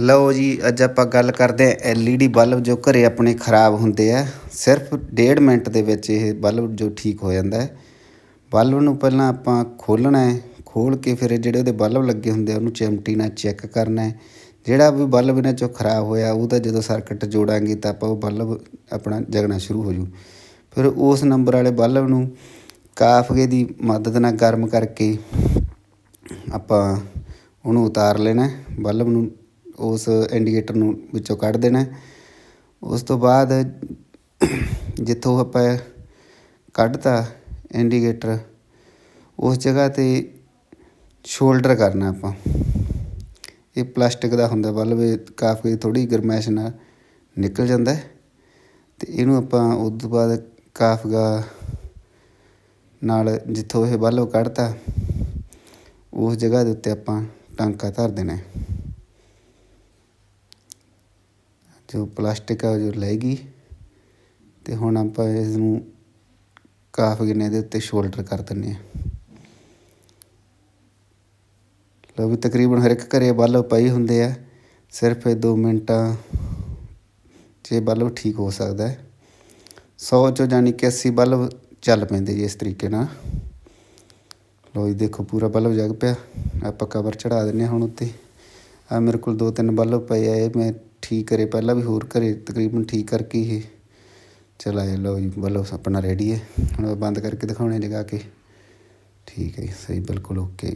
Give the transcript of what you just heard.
ਲਓ ਜੀ, ਅੱਜ ਆਪਾਂ ਗੱਲ ਕਰਦੇ ਹਾਂ LED ਬਲਬ ਜੋ ਘਰੇ ਆਪਣੇ ਖਰਾਬ ਹੁੰਦੇ ਆ। ਸਿਰਫ ਡੇਢ ਮਿੰਟ ਦੇ ਵਿੱਚ ਇਹ ਬਲਬ ਜੋ ਠੀਕ ਹੋ ਜਾਂਦਾ ਹੈ। ਬਲਬ ਨੂੰ ਪਹਿਲਾਂ ਆਪਾਂ ਖੋਲ੍ਹਣਾ ਹੈ। ਖੋਲ੍ਹ ਕੇ ਫਿਰ ਜਿਹੜੇ ਉਹਦੇ ਬਲਬ ਲੱਗੇ ਹੁੰਦੇ ਆ, ਉਹਨੂੰ ਚਿਮਟੀ ਨਾਲ ਚੈੱਕ ਕਰਨਾ ਹੈ। ਜਿਹੜਾ ਵੀ ਬਲਬ ਇਹਨਾਂ ਚੋਂ ਖਰਾਬ ਹੋਇਆ ਉਹਦਾ ਜਦੋਂ ਸਰਕਟ ਜੋੜਾਂਗੇ ਤਾਂ ਆਪਾਂ ਉਹ ਬਲਬ ਆਪਣਾ ਜਗਣਾ ਸ਼ੁਰੂ ਹੋ ਜੂ। ਫਿਰ ਉਸ ਨੰਬਰ ਵਾਲੇ ਬਲਬ ਨੂੰ ਕਾਫਗੇ ਦੀ ਮਦਦ ਨਾਲ ਗਰਮ ਕਰਕੇ ਆਪਾਂ ਉਹਨੂੰ ਉਤਾਰ ਲੈਣਾ ਬਲਬ ਨੂੰ ਉਸ ਇੰਡੀਕੇਟਰ ਨੂੰ ਵਿੱਚੋਂ ਕੱਢ ਦੇਣਾ ਉਸ ਤੋਂ ਬਾਅਦ ਜਿੱਥੋਂ ਆਪਾਂ ਕੱਢਤਾ ਇੰਡੀਕੇਟਰ ਉਸ ਜਗ੍ਹਾ 'ਤੇ ਸ਼ੋਲਡਰ ਕਰਨਾ ਆਪਾਂ। ਇਹ ਪਲਾਸਟਿਕ ਦਾ ਹੁੰਦਾ, ਬਲਬ ਇਹ ਕਾਫੀ ਥੋੜੀ ਗਰਮੈਸ਼ ਨਾਲ ਨਿਕਲ ਜਾਂਦਾ ਹੈ ਤੇ ਇਹਨੂੰ ਆਪਾਂ ਉਸ ਤੋਂ ਬਾਅਦ ਕਾਫਗਾ ਨਾਲ ਜਿੱਥੋਂ ਇਹ ਬਲਬ ਕੱਢਤਾ, ਉਸ ਜਗ੍ਹਾ ਦੇ ਉੱਤੇ ਆਪਾਂ ਟਾਂਕਾ ਧਰ ਦੇਣਾ ਹੈ ਜੋ ਪਲਾਸਟਿਕ ਆ ਜੋ ਲੈ ਗਈ ਅਤੇ ਹੁਣ ਆਪਾਂ ਇਸ ਨੂੰ ਕਾਫ ਗਿਨੇ ਦੇ ਉੱਤੇ ਸ਼ੋਲਡਰ ਕਰ ਦਿੰਦੇ ਹਾਂ। ਲਓ ਵੀ ਤਕਰੀਬਨ ਹਰ ਇੱਕ ਘਰੇ ਬਲਬ ਪਏ ਹੁੰਦੇ ਆ, ਸਿਰਫ ਇਹ 2 ਮਿੰਟਾਂ 'ਚ ਬਲਬ ਠੀਕ ਹੋ ਸਕਦਾ ਹੈ। 100 ਚੋਂ ਜਾਨੀ ਕਿ 80 ਬਲਬ ਚੱਲ ਪੈਂਦੇ ਜੀ ਇਸ ਤਰੀਕੇ ਨਾਲ। ਲਓ ਜੀ ਦੇਖੋ ਪੂਰਾ ਬਲਬ ਜਗ ਪਿਆ, ਆਪਾਂ ਕਵਰ ਚੜਾ ਦਿੰਨੇ ਹਾਂ ਹੁਣ ਉੱਤੇ। ਆ ਮੇਰੇ ਕੋਲ ਦੋ ਤਿੰਨ ਬਲਬ ਪਏ ਆ, ਇਹ ਮੈਂ ਠੀਕ ਕਰੇ, ਪਹਿਲਾਂ ਵੀ ਹੋਰ ਘਰੇ ਤਕਰੀਬਨ ਠੀਕ ਕਰਕੇ ਇਹ। ਚਲਾਏ ਲਓ ਜੀ ਬਲਬ ਆਪਣਾ ਰੈਡੀ ਹੈ। ਹੁਣ ਬੰਦ ਕਰਕੇ ਦਿਖਾਉਣੇ ਜਗਾ ਕੇ। ਠੀਕ ਹੈ ਜੀ, ਸਹੀ, ਬਿਲਕੁਲ ਓਕੇ